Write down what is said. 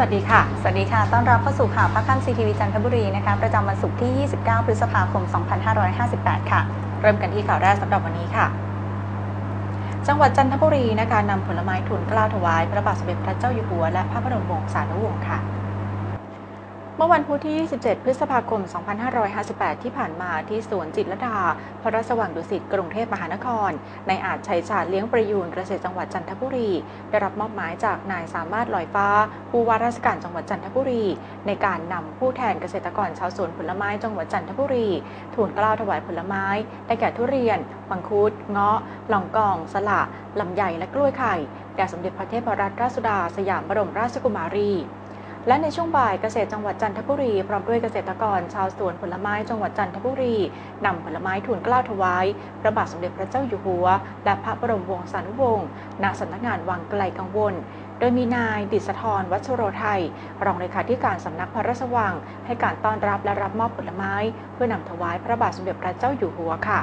วัสดีค่ะ สวัสดีค่ะ ต้อนรับเข้าสู่ข่าวพักค่ำซีทีวีจันทบุรีนะคะ ประจำวันศุกร์ที่ 29 พฤษภาคม 2558 ค่ะ เริ่มกันที่ข่าวแรกสำหรับวันนี้ค่ะ จังหวัดจันทบุรีนะคะนำผลไม้ทุนกล้าถวาย พระบาทสมเด็จพระเจ้าอยู่หัว และพระบรมวงศานุวงศ์ค่ะ มื่อวันพุธที่ 27 พฤษภาคม 2558 ที่ผ่านมาที่สวนจิตรดา พระราชวังดุสิต กรุงเทพมหานคร ในอาจชัยชาติเลี้ยงประยูนเกษตรจังหวัดจันทบุรี ได้รับมอบหมายจากนายสามารถลอยฟ้า ผู้ว่าราชการจังหวัดจันทบุรี ในการนำผู้แทนเกษตรกรชาวสวนผลไม้จังหวัดจันทบุรี ทูลกล้าถวายผลไม้ ได้แก่ทุเรียน มังคุด เงาะ ลองกอง สละลำไย และกล้วยไข่ แด่สมเด็จพระเทพรัตนราชสุดา สยามบรมราชกุมารี และในช่วงบ่ายเกษตรจังหวัดจันทบุรี พร้อมด้วยเกษตรกร ชาวสวนผลไม้จังหวัดจันทบุรีนำผลไม้ทูลเกล้าถวายพระบาทสมเด็จพระเจ้าอยู่หัว และพระบรมวงศานุวงศ์ณสำนักงานวังไกลกังวล โดยมีนายดิษฐรวัชโรไทย รองเลขาธิการสำนักพระราชวัง ให้การต้อนรับและรับมอบผลไม้ เพื่อนำถวายพระบาทสมเด็จพระเจ้าอยู่หัวค่ะ